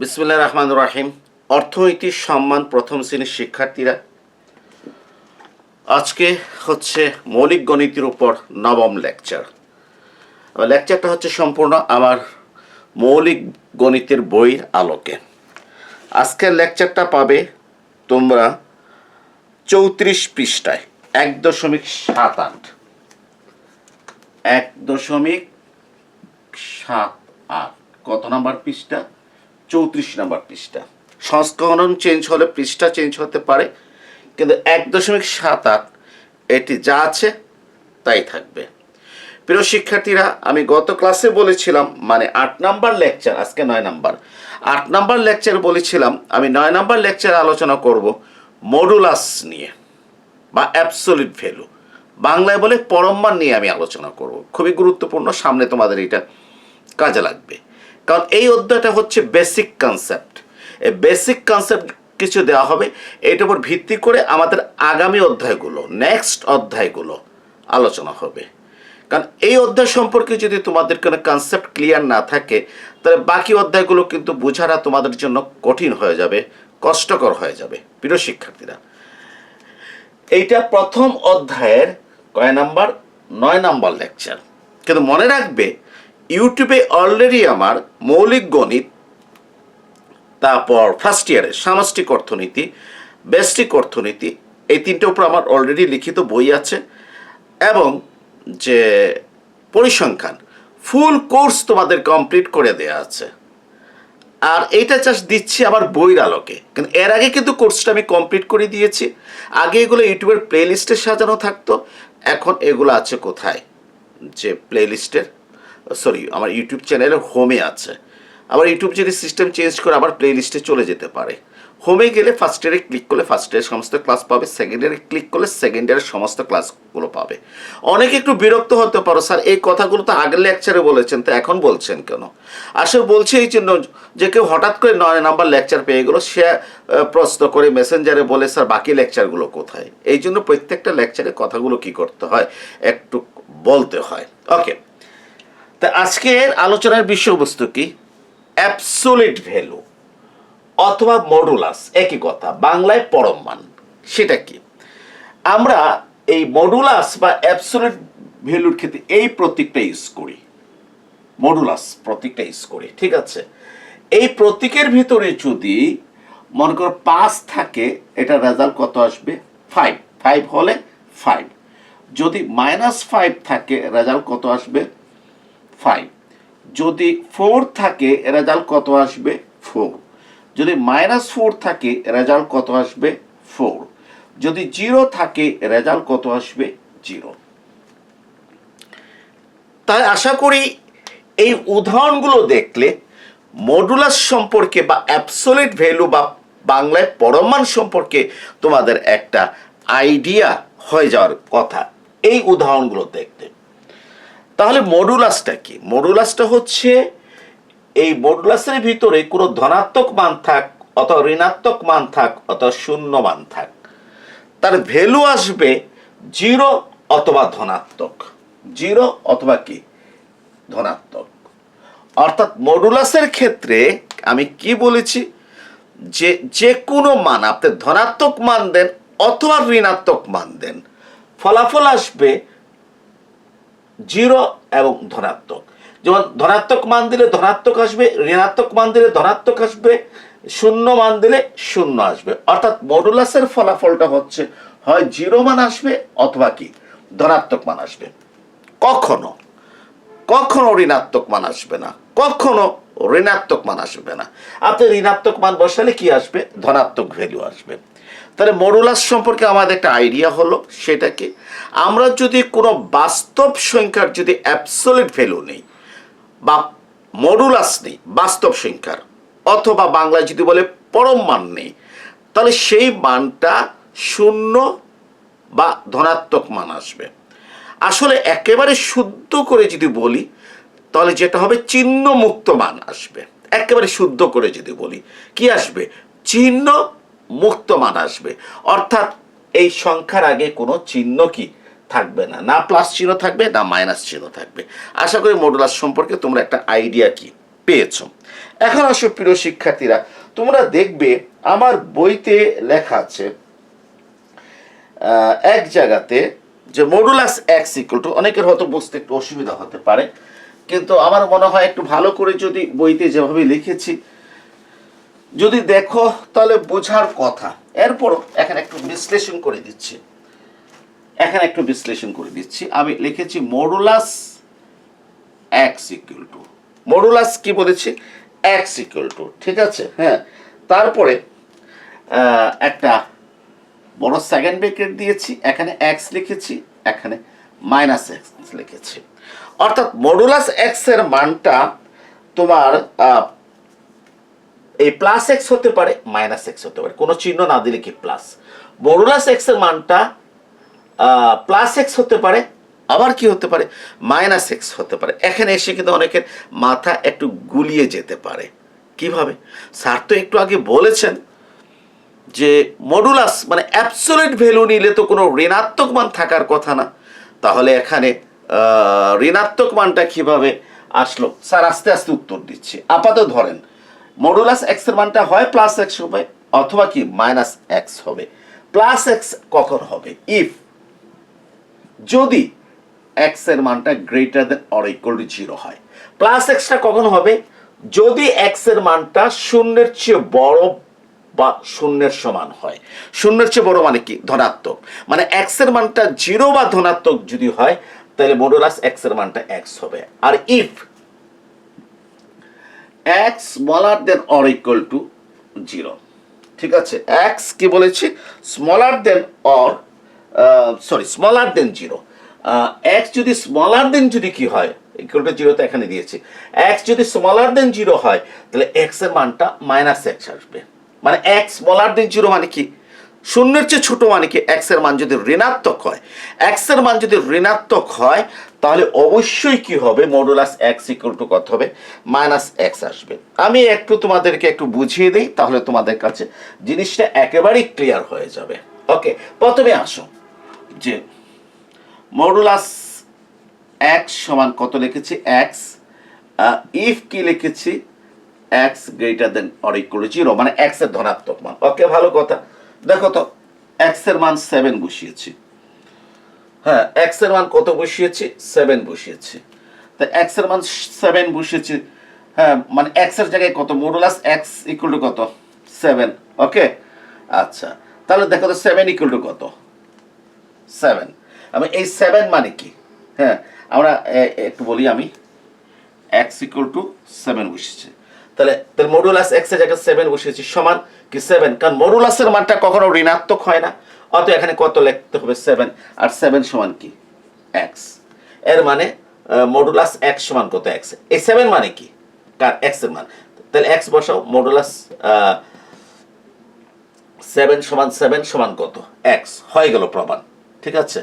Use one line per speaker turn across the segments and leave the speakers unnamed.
বিসমুল্লাহ রহমান রাহিম। অর্থনীতি সম্মান প্রথম শ্রেণির শিক্ষার্থীরা। আজকে হচ্ছে মৌলিক গণিতের উপর নবম লেকচার। লেকচারটা হচ্ছে সম্পূর্ণ আমার মৌলিক গণিতের বইয়ের আলোকে। আজকের লেকচারটা পাবে তোমরা চৌত্রিশ পৃষ্ঠায়, এক দশমিক সাত আট। এক দশমিক সাত আট। কত নাম্বার পৃষ্ঠা? চৌত্রিশ নাম্বার পৃষ্ঠা। সংস্করণ চেঞ্জ হলে পৃষ্ঠা চেঞ্জ হতে পারে, কিন্তু এক দশমিক সাত আট এটি যা আছে তাই থাকবে। প্রিয় শিক্ষার্থীরা, আমি গত ক্লাসে বলেছিলাম মানে আট নাম্বার লেকচার আজকে নয় নাম্বার। আট নাম্বার লেকচার বলেছিলাম, আমি নয় নাম্বার লেকচার আলোচনা করব মডুলাস নিয়ে, বা অ্যাবসলিট ভ্যালু বাংলায় বলে পরম্মান নিয়ে আমি আলোচনা করব। খুবই গুরুত্বপূর্ণ, সামনে তোমাদের এটা কাজে লাগবে। কারণ এই অধ্যায়টা হচ্ছে বেসিক কনসেপ্ট এই বেসিক কনসেপ্ট কিছু দেওয়া হবে, এটার উপর ভিত্তি করে আমাদের আগামী অধ্যায়গুলো নেক্সট অধ্যায়গুলো আলোচনা হবে। কারণ এই অধ্যায় সম্পর্কে যদি তোমাদের কোনো কনসেপ্ট ক্লিয়ার না থাকে, তাহলে বাকি অধ্যায়গুলো কিন্তু বোঝাটা তোমাদের জন্য কঠিন হয়ে যাবে, কষ্টকর হয়ে যাবে, প্রিয় শিক্ষার্থীরা। এইটা প্রথম অধ্যায়ের কয় নাম্বার? নয় নাম্বার লেকচার কিন্তু মনে রাখবে ইউটিউবে অলরেডি আমার মৌলিক গণিত, তারপর ফার্স্ট ইয়ারের সামষ্টিক অর্থনীতি বেস্টিক অর্থনীতি, এই তিনটে উপর আমার অলরেডি লিখিত বই আছে। এবং যে পরিসংখ্যান ফুল কোর্স তোমাদের কমপ্লিট করে দেয়া আছে। আর এইটা জাস্ট দিচ্ছি আমার বইয়ের আলোকে। কিন্তু এর আগে কিন্তু কোর্সটা আমি কমপ্লিট করে দিয়েছি। আগে এগুলো ইউটিউবের প্লে লিস্টে সাজানো থাকতো। এখন এগুলো আছে কোথায়? যে প্লে লিস্টের সরি আমার ইউটিউব চ্যানেলের হোমে আছে। আবার ইউটিউব যদি সিস্টেম চেঞ্জ করে আবার প্লে লিস্টে চলে যেতে পারে। হোমে গেলে ফার্স্ট ইয়ারে ক্লিক করলে ফার্স্ট ইয়ারের সমস্ত ক্লাস পাবে সেকেন্ড ইয়ারে ক্লিক করলে সেকেন্ড ইয়ারের সমস্ত ক্লাসগুলো পাবে। অনেকে একটু বিরক্ত হতে পারো, স্যার, এই কথাগুলো তো আগের লেকচারে বলেছেন, তো এখন বলছেন কেন? আসলে বলছি এই জন্য যে কেউ হঠাৎ করে নয় নাম্বার লেকচার পেয়ে গেলো, সে প্রশ্ন করে মেসেঞ্জারে বলে, স্যার, বাকি লেকচারগুলো কোথায়? এই জন্য প্রত্যেকটা লেকচারে কথাগুলো কি করতে হয়? একটু বলতে হয়। ওকে তা আজকের আলোচনার বিষয়বস্তু কি? অ্যাবসোলিট ভ্যালু অথবা মডুলাস, একই কথা, বাংলায় পরম মান সেটা কি? আমরা এই মডুলাস বা অ্যাবসোলিট ভ্যালুর ক্ষেত্রে এই প্রতীকটা ইউজ করি। মডুলাস প্রতীকটা ইউজ করি, ঠিক আছে? এই প্রতীকের ভিতরে যদি মনে করো পাঁচ থাকে, এটা রেজাল্ট কত আসবে? ফাইভ। ফাইভ হলে ফাইভ। যদি মাইনাস ফাইভ থাকে, রেজাল্ট কত আসবে? ফাইভ যদি ফোর থাকে রেজাল্ট কত আসবে? ফোর যদি মাইনাস ফোর থাকে রেজাল্ট কত আসবে? ফোর যদি জিরো থাকে রেজাল্ট কত আসবে? জিরো তাই আশা করি এই উদাহরণগুলো দেখলে মডুলাস সম্পর্কে বা অ্যাবসোলিট ভ্যালু বা বাংলায় পরমান সম্পর্কে তোমাদের একটা আইডিয়া হয়ে যাওয়ার কথা। এই উদাহরণগুলো দেখতে। তাহলে মডুলাসটা কি? মডুলাসটা হচ্ছে এই মডুলাসের ভিতরে কোনো ধনাত্মক মান থাক অথবা ঋণাত্মক মান থাক অথবা শূন্য মান থাক, তার ভ্যালু আসবে জিরো অথবা ধনাত্মক। জিরো অথবা কি? ধনাত্মক। অর্থাৎ মডুলাসের ক্ষেত্রে আমি কি বলেছি? যে যে কোনো মান, আপনি ধনাত্মক মান দেন অথবা ঋণাত্মক মান দেন, ফলাফল আসবে জিরো এবং ধনাত্মক। যেমন ধনাত্মক মান দিলে ধনাত্মক আসবে, ঋণাত্মক মান দিলে ধনাত্মক আসবে, শূন্য মান দিলে শূন্য আসবে। অর্থাৎ মডুলাসের ফলাফলটা হচ্ছে, হয় জিরো মান আসবে অথবা কি? ধনাত্মক মান আসবে। কখনো কখনো ঋণাত্মক মান আসবে না। কখনো ঋণাত্মক মান আসবে না। আপনি ঋণাত্মক মান বসালে কি আসবে? ধনাত্মক ভ্যালু আসবে। তাহলে মডুলাস সম্পর্কে আমাদের একটা আইডিয়া হলো সেটাকে। আমরা যদি কোনো বাস্তব সংখ্যার যদি অ্যাবসোলিট ভ্যালু নেই বা মডুলাস নেই, বাস্তব সংখ্যার, অথবা বাংলায় যদি বলে পরম মান নেই, তাহলে সেই মানটা শূন্য বা ধনাত্মক মান আসবে। আসলে একেবারে শুদ্ধ করে যদি বলি, তাহলে যেটা হবে চিহ্ন মুক্ত মান আসবে। একেবারে শুদ্ধ করে যদি বলি, কি আসবে? চিহ্ন মুক্ত মান আসবে। অর্থাৎ এই সংখ্যার আগে কোনো চিহ্ন কি থাকবে না। না প্লাস চিহ্ন থাকবে, না মাইনাস চিহ্ন থাকবে। আশা করি মডুলাস সম্পর্কে তোমরা একটা আইডিয়া কি পেয়েছ। এখন আসো প্রিয় শিক্ষার্থীরা, তোমরা দেখবে আমার বইতে লেখা আছে এক জায়গাতে যে মডুলাস এক্স ইকুয়াল টু অনেকের হয়তো বুঝতে একটু অসুবিধা হতে পারে, কিন্তু আমার মনে হয় একটু ভালো করে যদি বইতে যেভাবে লিখেছি যদি দেখো, তাহলে বোঝার কথা। এরপরও এখানে একটু বিশ্লেষণ করে দিচ্ছি। এখানে একটু বিশ্লেষণ করে দিচ্ছি। আমি লিখেছি modulus x equal to modulus কি বলেছি? এক্স ইকুয়াল টু ঠিক আছে? হ্যাঁ। তারপরে একটা বড় সেকেন্ড ব্রেকেট দিয়েছি। এখানে এক্স লিখেছি, এখানে মাইনাস এক্স লিখেছি। অর্থাৎ মডুলাস এক্সের মানটা তোমার এই প্লাস এক্স হতে পারে মাইনাস এক্স হতে পারে। কোনো চিহ্ন না দিলে কি প্লাস মডুলাস এক্সের মানটা প্লাস এক্স হতে পারে, আবার কি হতে পারে? মাইনাস এক্স হতে পারে। এখানে এসে কিন্তু অনেকের মাথা একটু গুলিয়ে যেতে পারে। কীভাবে? স্যার তো একটু আগে বলেছেন যে মডুলাস মানে অ্যাবসোলিউট ভ্যালু নিলে তো কোনো ঋণাত্মক মান থাকার কথা না। তাহলে এখানে ঋণাত্মক মানটা কীভাবে আসলো? স্যার আস্তে আস্তে উত্তর দিচ্ছি। আপাতত ধরেন মডুলাস এক্সের মানটা হয় প্লাস এক্স হবে অথবা কি মাইনাস এক্স হবে। প্লাস এক্স কখন হবে? ইফ যদি এক্সের মানটা greater than or equal to zero হয়। প্লাস এক্সটা কখন হবে? যদি এক্সের মানটা শূন্যের চেয়ে বড় বা শূন্যের সমান হয়। শূন্যের চেয়ে বড় মানে কি? ধনাত্মক। মানে এক্সের মানটা জিরো বা ধনাত্মক যদি হয়, তাহলে মডুলাস এক্সের মানটা এক্স হবে। আর if x smaller than or equal to zero ঠিক আছে? এক্স কি বলেছি? Smaller than or sorry smaller than zero x যদি স্মলার দেন যদি কি হয় ইকুয়াল টু জিরো তো এখানে দিয়েছি। এক্স যদি স্মলার দেন জিরো হয়, তাহলে এক্সের মানটা মাইনাস এক্স আসবে। মানে এক্স স্মলার দেন জিরো মানে কি? শূন্যের চেয়ে ছোট মানে কি? এক্সের মান যদি ঋণাত্মক হয় এক্সের মান যদি ঋণাত্মক হয় তাহলে অবশ্যই কি হবে? মডুলাস এক্স ইকুয়াল টু কত হবে? মাইনাস এক্স আসবে। আমি একটু তোমাদেরকে একটু বুঝিয়ে দিই, তাহলে তোমাদের কাছে জিনিসটা একেবারেই ক্লিয়ার হয়ে যাবে। ওকে প্রথমে আসো। যে মডুলাস এক্স সমান কত লিখেছি? এক্স ইফ কি লিখেছি? X greater than or equal zero মানে এক্সের ধনাত্মক মান। ওকে ভালো কথা। দেখো তো এক্সের মান সেভেন বসিয়েছি। হ্যাঁ এক্সের মান কত বসিয়েছি? সেভেন বসিয়েছি। তা এক্সের মান সেভেন বসিয়েছি হ্যাঁ মানে এক্সের জায়গায় কত? মডুলাস এক্স ইকুয়াল টু কত? সেভেন ওকে আচ্ছা তাহলে দেখো তো সেভেন ইকুয়াল টু কত? সেভেন আমি এই সেভেন মানে কি? হ্যাঁ আমরা একটু বলি আমি। এক্স ইকুয়াল টু সেভেন বসেছে তাহলে তাহলে মডুলাস এক্সের জায়গায় সেভেন বসিয়েছি সমান কি সেভেন কারণ মডুলাসের মানটা কখনো ঋণাত্মক হয় না। অত এখানে কত লিখতে হবে? সেভেন আর সেভেন সমান কি? এক্সের মানে মডুলাস এক্স সমান কত এক্স এই সেভেন মানে কি? কার? এক্সের মান। তাহলে এক্স বসাও মডুলাস সেভেন সমান সেভেন সমান কত? এক্স হয়ে গেল প্রমাণ। ঠিক আছে?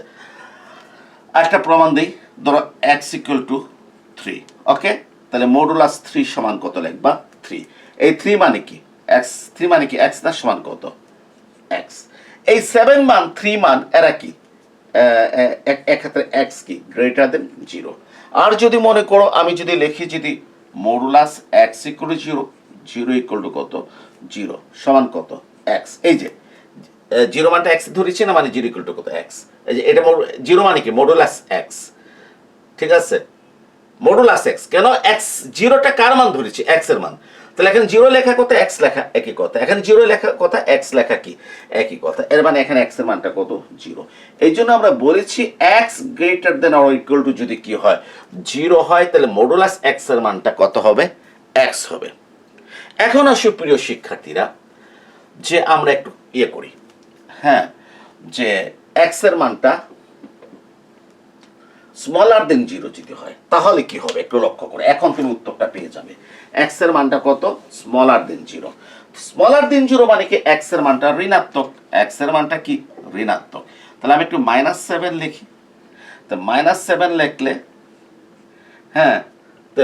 একটা প্রমাণ দিই। ধরো x equal to three okay তাহলে মডুলাস থ্রি সমান কত লিখবা? থ্রি এই থ্রি মানে কি? এক্স থ্রি মানে কি? এক্স না সমান কত? এক্স এই সেভেন মান থ্রি মান এরা কি? এক্ষেত্রে এক্স কি? গ্রেটার দেন জিরো আর যদি মনে করো, আমি যদি লিখি যদি modulus x equal zero zero equal to কত? জিরো সমান কত? এক্স এই যে জিরো মানটা এক্স ধরেছি না মানে জিরো ইকুয়াল টু কত? এক্স এই যে, এটা জিরো মানে কি? মডুলাস এক্স ঠিক আছে? মডুলাস এক্স কেন? এক্স জিরোটা কার মান ধরেছি? এক্সের মান। তাহলে এখানে জিরো লেখা কথা এক্স লেখা একই কথা। এখানে জিরো লেখা কথা, এক্স লেখা কি? একই কথা। এর মানে এখানে এক্সের মানটা কত? জিরো। এই জন্য আমরা বলেছি x greater than or equal to যদি কি হয়, জিরো হয়, তাহলে মডুলাস এক্সের মানটা কত হবে? এক্স হবে। এখন আসো প্রিয় শিক্ষার্থীরা, যে আমরা একটু ইয়ে করি। হ্যাঁ যে এক্সের মানটা স্মলার দেন জিরো যদি হয়, তাহলে কি হবে? একটু লক্ষ্য করে। এখন তুমি উত্তরটা পেয়ে যাবে। এক্সের মানটা কত? Smaller than zero smaller than zero মানে কি? এক্সের মানটা ঋণাত্মক। এক্সের মানটা কি? ঋণাত্মক। তাহলে আমি একটু মাইনাস সেভেন লিখি। তো মাইনাস সেভেন লিখলে হ্যাঁ তো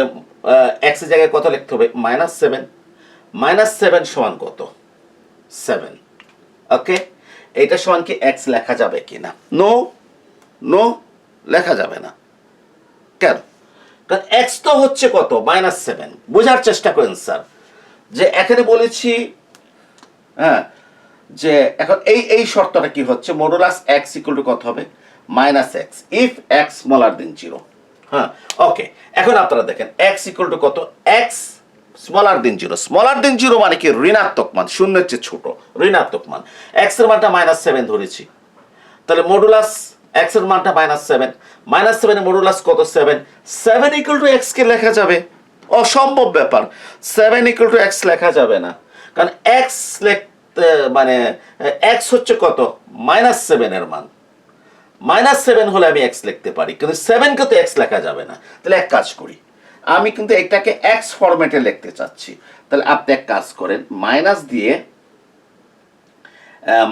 এক্সের জায়গায় কত লিখতে হবে? মাইনাস সেভেন মাইনাস সেভেন সমান কত? সেভেন ওকে এইটা সমান কি? এক্স লেখা যাবে কি না নো নো লেখা যাবে না। কেন? কারণ এক্স তো হচ্ছে কত? মাইনাস সেভেন বোঝার চেষ্টা করেন স্যার যে এখানে বলেছি হ্যাঁ যে এখন এই এই শর্তটা কি হচ্ছে? মডুলাস এক্স ইকুয়াল টু কত হবে? Minus x if x smaller than zero হ্যাঁ ওকে এখন আপনারা দেখেন এক্স ইকুয়াল টু কত? X smaller than zero smaller than zero মানে কি? ঋণাত্মক মান, শূন্যের চেয়ে ছোট। ঋণাত্মক মান। এক্সের মানটা মাইনাস সেভেন ধরেছি। তাহলে মডুলাস এক্সের মানটা মাইনাস সেভেন মাইনাস সেভেনের মডুলাস কত? Seven seven equal to x কে লেখা যাবে? অসম্ভব ব্যাপার। সেভেন ইকুয়াল টু এক্স লেখা যাবে না। কারণ এক্স লিখতে মানে এক্স হচ্ছে কত? মাইনাস সেভেনের মান। মাইনাস সেভেন হলে আমি এক্স লিখতে পারি। কিন্তু সেভেনকে তো এক্স লেখা যাবে না। তাহলে এক কাজ করি। আমি কিন্তু এটাকে এক্স ফরম্যাটে লিখতে চাচ্ছি। তাহলে আপনি এক কাজ করেন। মাইনাস দিয়ে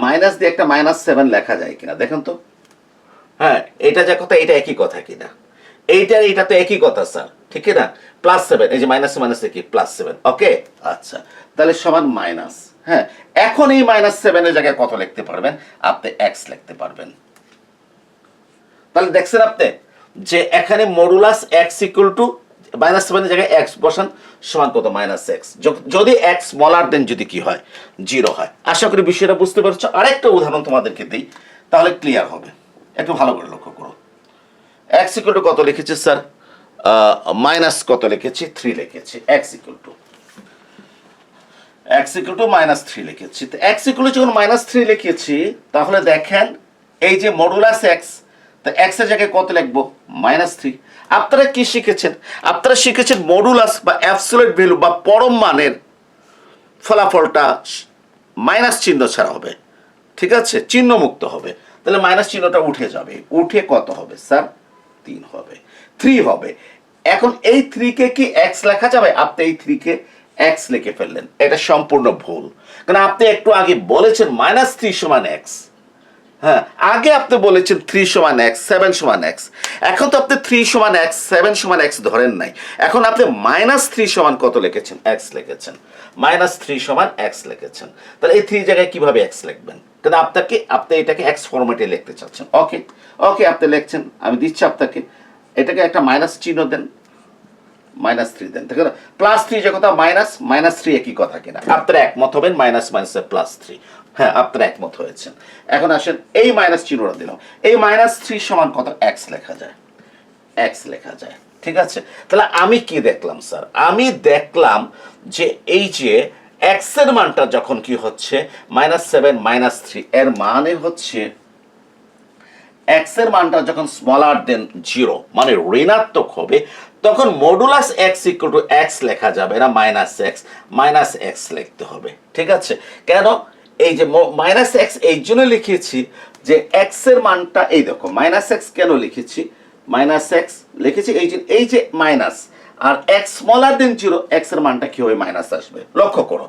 মাইনাস দিয়ে একটা মাইনাস সেভেন লেখা যায় কিনা। দেখেন তো। হ্যাঁ এটা যা কথা, এটা একই কথা কিনা? এইটা এটা তো একই কথা, স্যার। ঠিক না প্লাস সেভেন এই যে মাইনাস মাইনাস কি? প্লাস সেভেন ওকে আচ্ছা তাহলে সমান মাইনাস হ্যাঁ? এখন এই মাইনাস সেভেনের জায়গায় কত লিখতে পারবেন? আপনি এক্স লিখতে পারবেন। তাহলে দেখছেন আপনি, যে এখানে modulus x equal to minus সেভেনের জায়গায় এক্স বসান, সমান কত? মাইনাস এক্স যদি এক্স স্মলার দেন যদি কি হয়? জিরো হয়। আশা করি বিষয়টা বুঝতে পারছ। আরেকটা উদাহরণ তোমাদেরকে দিই, তাহলে ক্লিয়ার হবে। একটু ভালো করে লক্ষ্য করো। এক্স ইকুয়াল টু কত লিখেছি স্যার মাইনাস কত লিখেছি? থ্রি লিখেছি x equal to x equal to minus three লিখেছি। তো এক্স ইকুয়াল যখন মাইনাস থ্রি লিখেছি, তাহলে দেখেন এই যে মডুলাস এক্স তো এক্সের জায়গায় কত লিখব? মাইনাস থ্রি আপনারা কি শিখেছেন? আপনারা শিখেছেন মডুলাস বা অ্যাবসোলেট ভ্যালু বা পরম মানের ফলাফলটা মাইনাস চিহ্ন ছাড়া হবে। ঠিক আছে? চিহ্ন মুক্ত হবে। তাহলে মাইনাস চিহ্নটা উঠে যাবে। উঠে কত হবে স্যার তিন হবে। থ্রি হবে। এখন এই থ্রিকে কি এক্স লেখা যাবে? আপনি এই থ্রিকে এক্স লিখে ফেললেন। এটা সম্পূর্ণ ভুল। কারণ আপনি একটু আগে বলেছেন মাইনাস থ্রি সমান এক্স হ্যাঁ আগে আপনি বলেছেন থ্রি সমান এক্স সেভেন সমান এক্স এখন তো আপনি থ্রি সমান এক্স সেভেন সমান এক্স ধরেন নাই। এখন আপনি মাইনাস থ্রি সমান কত লিখেছেন? এক্স লিখেছেন। মাইনাস থ্রি সমান এক্স লিখেছেন। তাহলে এই থ্রি জায়গায় কীভাবে এক্স লিখবেন? কিন্তু আপনাকে, আপনি এটাকে এক্স ফরম্যাটে লিখতে চাচ্ছেন। ওকে ওকে আপনি লিখছেন, আমি দিচ্ছি আপনাকে। এটাকে একটা মাইনাস চিহ্ন দেন মাইনাস থ্রি দেন। ঠিক প্লাস থ্রি যে কথা মাইনাস মাইনাস থ্রি একই কথা কিনা। আপনারা একমত হবেন মাইনাস মাইনাসে প্লাস থ্রি হ্যাঁ আপনারা একমত হয়েছেন। এখন আসেন, এই মাইনাস চিহ্নটা দিলাম। এই মাইনাস থ্রি সমান কত? এক্স লেখা যায়। এক্স লেখা যায়। ঠিক আছে? তাহলে আমি কি দেখলাম স্যার আমি দেখলাম যে এই যে এক্সের মানটা যখন কি হচ্ছে? Minus seven, minus three. এর মানে হচ্ছে এক্সের মানটা যখন স্মলার দেন জিরো মানে ঋণাত্মক হবে, তখন modulus x equal to x লেখা যাবে না মাইনাস এক্স মাইনাস এক্স লিখতে হবে। ঠিক আছে? কেন? এই যে মাইনাস এক্স এই জন্য লিখেছি যে এক্সের মানটা এই দেখো মাইনাস এক্স কেন লিখেছি? মাইনাস এক্স লিখেছি এই যে এই যে মাইনাস আর এক্স স্মলার দেন জিরো এক্সের মানটা কি হবে? মাইনাস আসবে। লক্ষ্য করো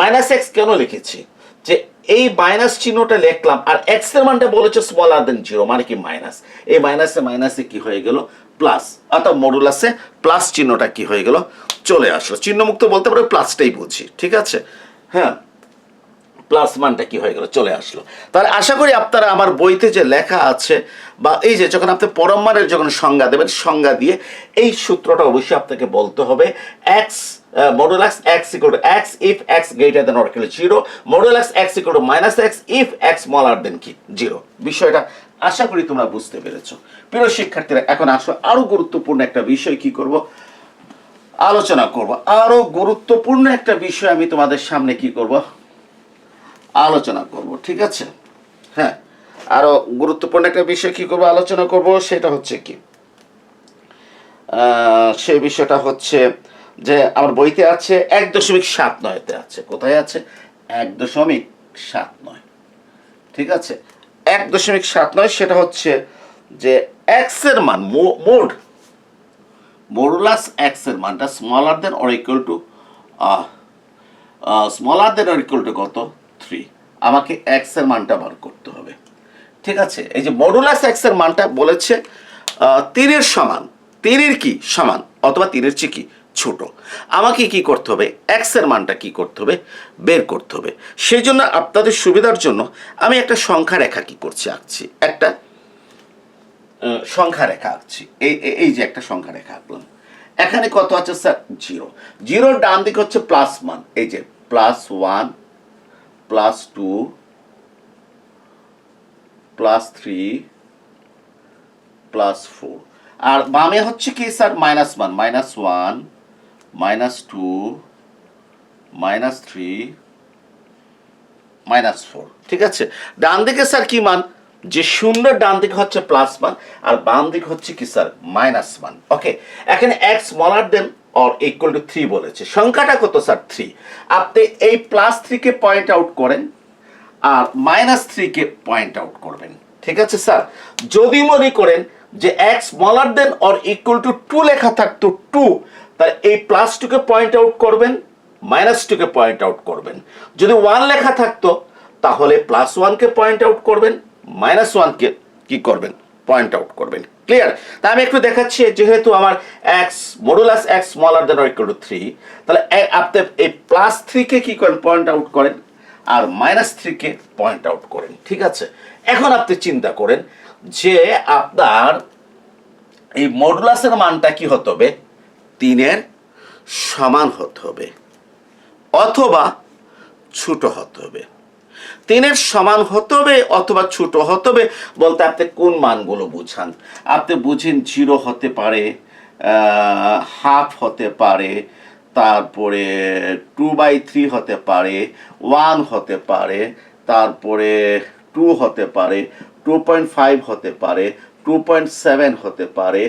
মাইনাস এক্স কেন লিখেছি? যে এই মাইনাস চিহ্নটা লিখলাম আর এক্সের মানটা বলেছে স্মলার দেন জিরো মানে কি মাইনাস এই মাইনাসে মাইনাসে কি হয়ে গেল? প্লাস অর্থাৎ মডুলাসে প্লাস চিহ্নটা কি হয়ে গেল? চলে আসলো। চিহ্নমুক্ত বলতে পারো প্লাসটাই বুঝি, ঠিক আছে? হ্যাঁ প্লাস মানটা কি হয়ে গেল? চলে আসলো। তাহলে আশা করি আপনারা আমার বইতে যে লেখা আছে বা এই যে যখন আপনি পরম মানের যখন সংজ্ঞা দেবেন, সংজ্ঞা দিয়ে এই সূত্রটা অবশ্যই আপনাকে বলতে হবে। এক্স এক্স স্মলার দেন কি জিরো বিষয়টা আশা করি তোমরা বুঝতে পেরেছ। প্রিয় শিক্ষার্থীরা, এখন আসো। আরও গুরুত্বপূর্ণ একটা বিষয় কি করব? আলোচনা করব। আরও গুরুত্বপূর্ণ একটা বিষয় আমি তোমাদের সামনে কি করব? আলোচনা করব, ঠিক আছে? হ্যাঁ আরও গুরুত্বপূর্ণ একটা বিষয় কি করব, আলোচনা করব, সেটা হচ্ছে কি? সেই বিষয়টা হচ্ছে যে আমার বইতে আছে এক দশমিক সাত নয়তে আছে। কোথায় আছে? এক দশমিক সাত নয়। ঠিক আছে? এক দশমিক সাত নয় সেটা হচ্ছে যে এক্সের মান মোড। মডুলাস এক্সের মানটা smaller than or equal to smaller than or equal to কত? থ্রি আমাকে এক্সের মানটা বার করতে হবে। ঠিক আছে? এই যে মডুলাস এক্সের মানটা বলেছে তিনের সমান। তিনের কি? সমান। অথবা তিনের চেয়ে কি? ছোট। আমাকে কি করতে হবে? এক্সের মানটা কি করতে হবে? বের করতে হবে। সেই জন্য আপনাদের সুবিধার জন্য আমি একটা সংখ্যা রেখা কি করছি আঁকছি? একটা সংখ্যা রেখা আঁকছি। এই- এই যে একটা সংখ্যা রেখা আঁকলাম। এখানে কত আছে, স্যার? জিরো জিরোর ডান দিক হচ্ছে প্লাস ওয়ান এই যে plus one plus two plus three plus four আর বামে হচ্ছে কি sir minus one minus one minus two minus three minus four ঠিক আছে? ডান দিকে স্যার কি মান? যে শূন্যের ডান দিকে হচ্ছে প্লাস মান আর বাম দিকে হচ্ছে কি স্যার মাইনাস মান ওকে এখানে x smaller than or equal to three বলেছে। সংখ্যাটা কত স্যার থ্রি আপনি এই প্লাস থ্রিকে পয়েন্ট আউট করেন, আর মাইনাস থ্রিকে পয়েন্ট আউট করবেন। ঠিক আছে স্যার যদি মনে করেন যে x smaller than or equal to two লেখা থাকতো টু তাহলে এই প্লাস টুকে পয়েন্ট আউট করবেন মাইনাস টুকে পয়েন্ট আউট করবেন। যদি ওয়ান লেখা থাকতো, তাহলে প্লাস ওয়ানকে পয়েন্ট আউট করবেন মাইনাস ওয়ানকে কি করবেন? পয়েন্ট আউট করবেন। ক্লিয়ার তা আমি একটু দেখাচ্ছি, যেহেতু আমার x modulus x smaller than equal to three তাহলে আপনি এই প্লাস থ্রিকে কি করেন? পয়েন্ট আউট করেন, আর মাইনাস থ্রিকে পয়েন্ট আউট করেন, ঠিক আছে? এখন আপনি চিন্তা করেন যে আপনার এই মডুলাসের মানটা কি হতে হবে? তিনের সমান হতে হবে, অথবা ছোট হতে হবে। তিনের সমান হতে হবে অথবা ছোট হতে হবে বলতে আপনি কোন মানগুলো বুঝান? আপনি বুঝেন জিরো হতে পারে হাফ হতে পারে, তারপরে টু বাই থ্রি হতে পারে ওয়ান হতে পারে, তারপরে টু হতে পারে টু পয়েন্ট ফাইভ হতে পারে টু পয়েন্ট সেভেন হতে পারে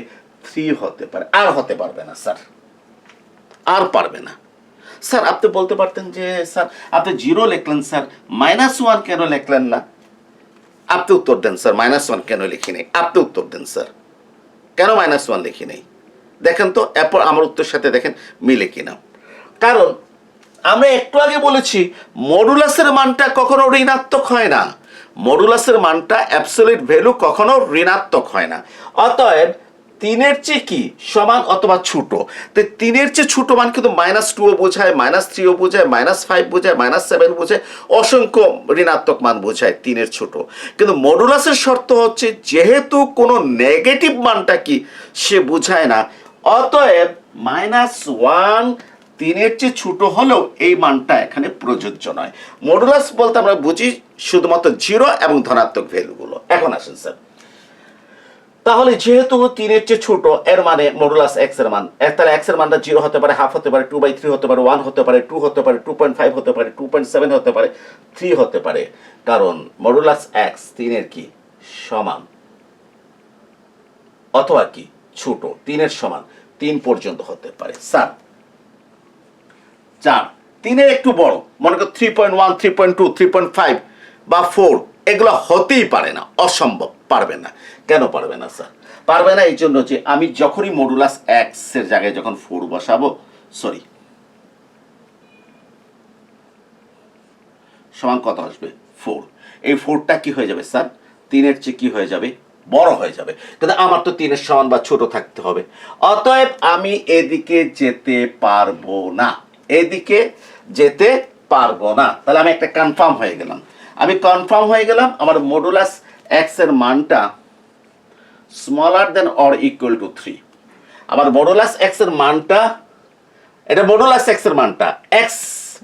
থ্রি হতে পারে। আর হতে পারবে না, স্যার। আর পারবে না। স্যার, আপনি বলতে পারতেন যে, স্যার, আপনি জিরো লিখলেন, স্যার। মাইনাস ওয়ান কেন লিখলেন না? আপনি উত্তর দেন, স্যার। মাইনাস ওয়ান কেন লিখি নেই? আপনি উত্তর দেন, স্যার। কেন মাইনাস ওয়ান লিখি নেই? দেখেন তো, এরপর আমার উত্তরের সাথে দেখেন মিলে কিনা। কারণ আমরা একটু আগে বলেছি, মডুলাসের মানটা কখনো ঋণাত্মক হয় না। মডুলাসের মানটা অ্যাবসলিউট ভ্যালু কখনো ঋণাত্মক হয় না। অতএব তিনের চেয়ে কি সমান অথবা ছোট? তো তিনের চেয়ে ছোট মান কিন্তু মাইনাস টুও বোঝায় মাইনাস থ্রিও বোঝায় মাইনাস ফাইভ বোঝায় মাইনাস সেভেন বোঝায়, অসংখ্য ঋণাত্মক মান বোঝায় তিনের ছোট। কিন্তু মডুলাসের শর্ত হচ্ছে যেহেতু কোনো নেগেটিভ মানটা কি সে বোঝায় না, অতএব মাইনাস ওয়ান তিনের চেয়ে ছোট হলেও এই মানটা এখানে প্রযোজ্য নয়। মডুলাস বলতে আমরা বুঝি শুধুমাত্র জিরো এবং ধনাত্মক ভ্যালুগুলো এখন আসেন স্যার তাহলে যেহেতু তিনের চেয়ে ছোট, এর মানে মডুলাস এক্সের মান। তাহলে এক্সের মানটা জিরো হতে পারে হাফ হতে পারে টু বাই থ্রি হতে পারে ওয়ান হতে পারে টু হতে পারে টু পয়েন্ট ফাইভ হতে পারে টু পয়েন্ট সেভেন হতে পারে থ্রি হতে পারে। কারণ মডুলাস এক্স তিনের কি? সমান। অথবা কি? ছোট, তিনের সমান, তিন পর্যন্ত হতে পারে। স্যার, চার তিনের একটু বড়, মনে করো three point one three point two three point five বা ফোর এগুলো হতেই পারে না, অসম্ভব পারবে না। কেন পারবে না স্যার পারবে না এই জন্য যে আমি যখনই মডুলাস এক্সের জায়গায় যখন ফোর বসাবো সরি সমান কত আসবে? ফোর এই ফোরটা কি হয়ে যাবে স্যার তিনের চেয়ে কি হয়ে যাবে? বড় হয়ে যাবে। কিন্তু আমার তো তিনের সমান বা ছোট থাকতে হবে। অতএব আমি এদিকে যেতে পারব না। এদিকে যেতে পারব না। তাহলে আমি একটা কনফার্ম হয়ে গেলাম। আমি কনফার্ম হয়ে গেলাম, আমার মডুলাস এক্সের মানটা smaller than or equal to three আবার মডুলাস এক্সের মানটা, এটা মডুলাস এক্সের মানটা। এক্স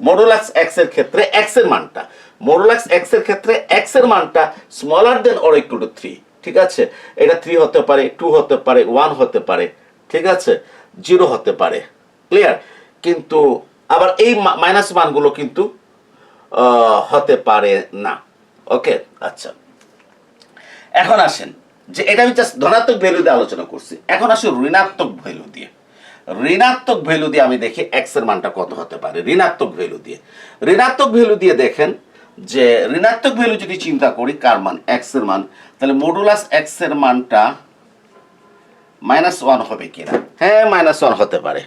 মডুলাস এক্সের ক্ষেত্রে এক্সের মানটা। মডুলাস এক্সের ক্ষেত্রে এক্সের মানটা smaller than or equal to three ঠিক আছে? এটা থ্রি হতে পারে টু হতে পারে ওয়ান হতে পারে। ঠিক আছে? জিরো হতে পারে। ক্লিয়ার কিন্তু আবার এই মাইনাস মানগুলো কিন্তু হতে পারে না। ওকে আচ্ছা। এখন আসেন। যে এটা আমি জাস্ট ধনাত্মক ভ্যালু দিয়ে আলোচনা করছি। এখন আসি ঋণাত্মক ভ্যালু দিয়ে। ঋণাত্মক ভ্যালু দিয়ে আমি দেখি এক্সের মানটা কত হতে পারে, ঋণাত্মক ভ্যালু দিয়ে। ঋণাত্মক ভ্যালু দিয়ে দেখেন যে ঋণাত্মক ভ্যালু যদি চিন্তা করি, কার মান? এক্সের মান। তাহলে মডুলাস এক্সের মানটা মাইনাস ওয়ান হবে কিনা? হ্যাঁ মাইনাস ওয়ান হতে পারে।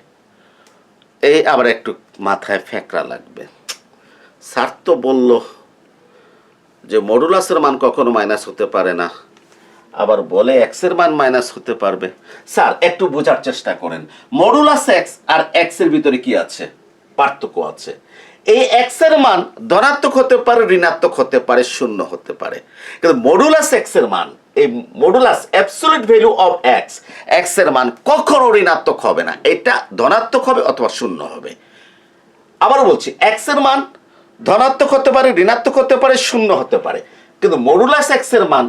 এই আবার একটু মাথায় ফ্যাকরা লাগবে। স্যার তো বলল যে মডুলাসের মান কখনো মাইনাস হতে পারে না। আবার বলে এক্সের মান মাইনাস হতে পারবে। স্যার, একটু বোঝার চেষ্টা করেন। মডুলাস এক্স আর এক্সের ভিতরে কি আছে? পার্থক্য আছে। এই এক্সের মান ধনাত্মক হতে পারে, ঋণাত্মক হতে পারে, শূন্য হতে পারে। কিন্তু মডুলাস এক্সের মান, এই modulus absolute value of x এক্সের মান কখনো ঋণাত্মক হবে না। এটা ধনাত্মক হবে অথবা শূন্য হবে। আবার বলছি এক্সের মান ধনাত্মক হতে পারে, ঋণাত্মক হতে পারে, শূন্য হতে পারে। কিন্তু মডুলাস এক্সের মান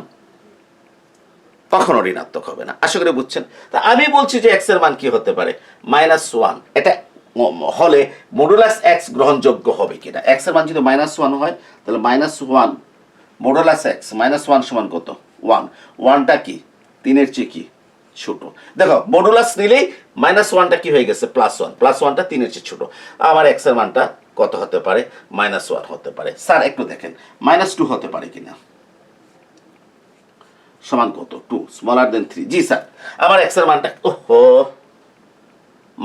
কখনো ঋণাত্মক হবে না। আশা করি বুঝছেন? তা আমি বলছি যে এক্সের মান কি হতে পারে? মাইনাস ওয়ান এটা হলে মডুলাস এক্স গ্রহণযোগ্য হবে কিনা? এক্সের মান যদি মাইনাস ওয়ান হয়, তাহলে minus one modulus x minus one সমান কত? ওয়ান ওয়ানটা কি? তিনের চেয়ে কি? ছোট। দেখো মডুলাস নিলেই মাইনাস ওয়ানটা কি হয়ে গেছে? প্লাস ওয়ান প্লাস ওয়ানটা তিনের চেয়ে ছোট। আমার এক্সের মানটা কত হতে পারে? মাইনাস ওয়ান হতে পারে। স্যার, একটু দেখেন। মাইনাস টু হতে পারে কিনা? সমান কত? টু স্মলার দেন থ্রি জি স্যার আমার এক্সের মানটা, ওহো!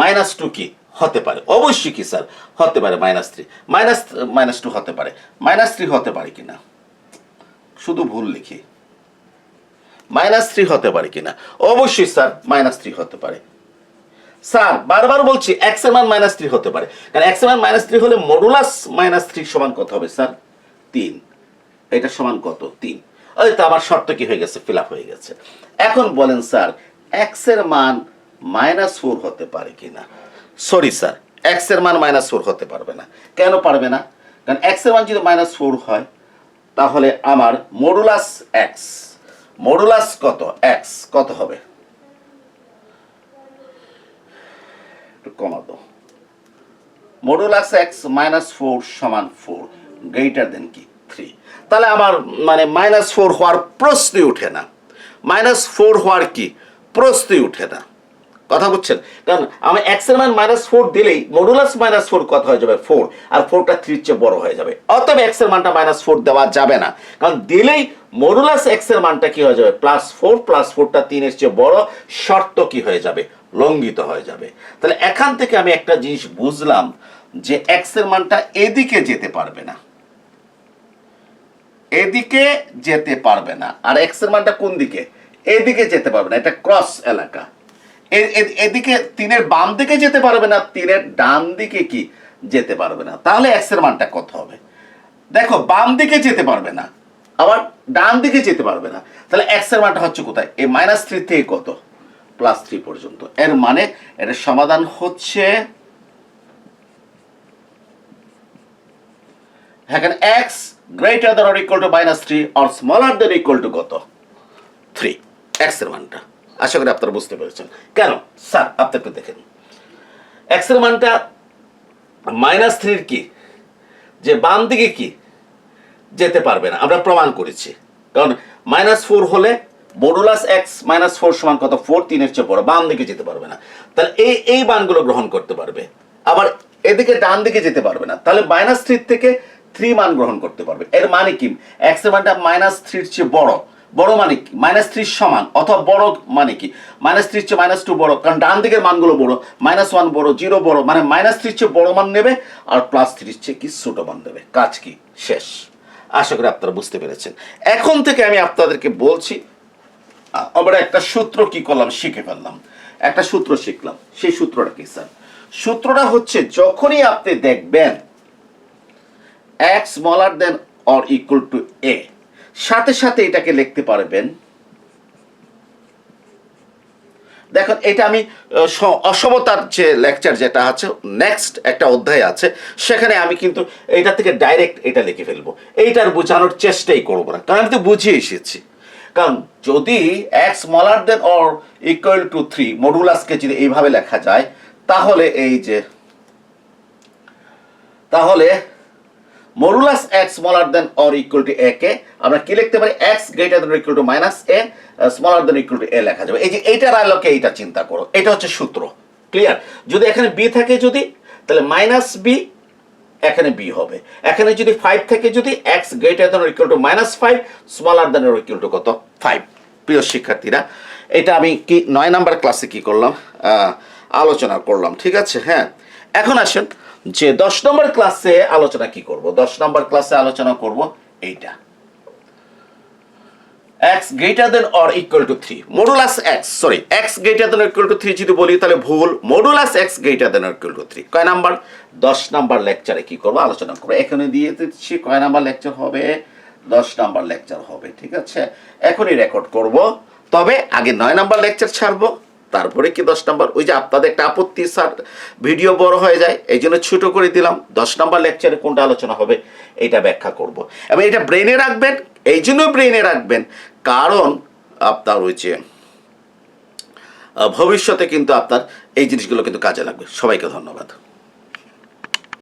মাইনাস টু কি? হতে পারে। অবশ্যই কি স্যার হতে পারে minus three minus minus two হতে পারে। মাইনাস থ্রি হতে পারে কিনা? শুধু ভুল লিখি। মাইনাস থ্রি হতে পারে কিনা? অবশ্যই স্যার মাইনাস থ্রি হতে পারে। স্যার, বারবার বলছি এক্সের মান মাইনাস থ্রি হতে পারে। কারণ এক্সের মান মাইনাস থ্রি হলে মডুলাস মাইনাস থ্রি সমান কত হবে স্যার তিন। এটা সমান কত? তিন। ওই তো আমার শর্ত কি হয়ে গেছে? ফিল হয়ে গেছে। এখন বলেন, স্যার এক্সের মান মাইনাস ফোর হতে পারে কিনা? সরি স্যার এক্সের মান মাইনাস ফোর হতে পারবে না। কেন পারবে না? কারণ এক্সের মান যদি মাইনাস ফোর হয়, তাহলে আমার মডুলাস এক্স মডুলাস কত? এক্স কত হবে? কমাতো মডুলাস এক্স মাইনাস ফোর সমান ফোর গ্রেটার দেন কি? থ্রি তাহলে আমার মানে মাইনাস ফোর হওয়ার প্রশ্নই উঠে না। মাইনাস ফোর হওয়ার কি? প্রশ্নই উঠে না। কথা বুঝছেন? কারণ আমি এক্সের মান মাইনাস ফোর দিলেই মডুলাস মাইনাস ফোর কত হয়ে যাবে? ফোর আর ফোরটা থ্রির চেয়ে বড় হয়ে যাবে। অতএব এক্সের মানটা মাইনাস ফোর দেওয়া যাবে না। কারণ দিলেই মডুলাস এক্সের মানটা কি হয়ে যাবে? প্লাস ফোর প্লাস ফোরটা তিনের চেয়ে বড় শর্ত কি হয়ে যাবে? লঙ্ঘিত হয়ে যাবে। তাহলে এখান থেকে আমি একটা জিনিস বুঝলাম যে এক্সের মানটা এদিকে যেতে পারবে না। এদিকে যেতে পারবে না। আর এক্সের মানটা কোন দিকে? এদিকে যেতে পারবে না, এটা ক্রস এলাকা। এদিকে তিনের বাম দিকে যেতে পারবে না, তিনের ডান দিকে কি? যেতে পারবে না। তাহলে এক্সের মানটা কত হবে? দেখো, বাম দিকে যেতে পারবে না, আবার ডান দিকে যেতে পারবে না। তাহলে এক্সের মানটা হচ্ছে কোথায়? এই মাইনাস থ্রি থেকে কত? প্লাস থ্রি পর্যন্ত। এর মানে এর সমাধান হচ্ছে এখানে x greater than or equal to minus three or smaller than equal to কত? থ্রি এক্সের মানটা। আশা করি আপনারা বুঝতে পেরেছেন। কেন? স্যার, আপনি দেখেন। এক্সের মানটা মাইনাস থ্রির কি? যে বাম দিকে কি? যেতে পারবে না। আমরা প্রমাণ করেছি। কারণ মাইনাস ফোর হলে মডুলাস এক্স মাইনাস ফোর সমান কত? ফোর তিনের চেয়ে বড়। বাম দিকে যেতে পারবে না। তাহলে এই এই মানগুলো গ্রহণ করতে পারবে। আবার এদিকে ডান দিকে যেতে পারবে না। তাহলে মাইনাস থ্রি থেকে থ্রি মান গ্রহণ করতে পারবে। এর মানে কি? এক্সের মানটা মাইনাস থ্রির চেয়ে বড়। বড় মানে কি? মাইনাস থ্রির সমান, অথবা বড় মানে কি? মাইনাস থ্রির চেয়ে মাইনাস টু বড়, কারণ ডান দিকের মানগুলো বড়। মাইনাস ওয়ান বড় জিরো বড় মানে মাইনাস থ্রির চেয়ে বড় মান নেবে, আর প্লাস থ্রির চেয়ে কি ছোট মান দেবে। কাজ কি? শেষ। আশা করি আপনারা বুঝতে পেরেছেন। এখন থেকে আমি আপনাদেরকে বলছি আমরা একটা সূত্র কি করলাম? শিখে ফেললাম। একটা সূত্র শিখলাম। সেই সূত্রটা কি, স্যার? সূত্রটা হচ্ছে, যখনই আপনি দেখবেন x smaller than or equal to a সাথে সাথে এটাকে লিখতে পারবেন। দেখুন, এটা আমি অসমতার যে লেকচার যেটা আছে নেক্সট একটা অধ্যায় আছে, সেখানে আমি কিন্তু এইটা থেকে ডাইরেক্ট এটা লিখে ফেলব। এইটার বোঝানোর চেষ্টাই করব না, কারণ আমি তো বুঝিয়ে এসেছি। কারণ যদি x smaller than or equal to three মডুলাসকে যদি এইভাবে লেখা যায়, তাহলে এই যে, তাহলে modulus x smaller than or equal to a কে আমরা কি লিখতে পারি? X greater than equal to minus a smaller than equal to a লেখা যাবে। এই যে এইটার আলোকে এইটা চিন্তা করো। এটা হচ্ছে সূত্র। ক্লিয়ার যদি এখানে বি থাকে যদি, তাহলে মাইনাস বি এখানে বি হবে। এখানে যদি ফাইভ থেকে যদি x greater than equal to minus five smaller than equal to কত? ফাইভ প্রিয় শিক্ষার্থীরা, এটা আমি কি নয় নাম্বার ক্লাসে কি করলাম? আলোচনা করলাম। ঠিক আছে? হ্যাঁ। এখন আসেন। যে দশ নম্বর ক্লাসে আলোচনা কি করব? দশ নম্বর ক্লাসে আলোচনা করব এইটা। x greater than or equal to 3 modulus x sorry greater than or equal to 3 যদি বলি, তাহলে ভুল। Modulus greater than or equal to 3 কয় নাম্বার? 10 নাম্বার লেকচারে কি করব? আলোচনা করব। এখানে দিয়ে দিচ্ছি কয় নাম্বার লেকচার হবে? দশ নাম্বার লেকচার হবে, ঠিক আছে? এখনই রেকর্ড করব। তবে আগে নয় নাম্বার লেকচার ছাড়বো। তারপরে কি দশ নাম্বার? ওই যে আপনাদের একটা আপত্তি, স্যার, ভিডিও বড় হয়ে যায় এই জন্য ছোটো করে দিলাম। দশ নাম্বার লেকচারে কোনটা আলোচনা হবে এটা ব্যাখ্যা করব। এবং এটা ব্রেনে রাখবেন এই জন্য ব্রেনে রাখবেন, কারণ আপনার ওই যে ভবিষ্যতে কিন্তু আপনার এই জিনিসগুলো কিন্তু কাজে লাগবে। সবাইকে ধন্যবাদ।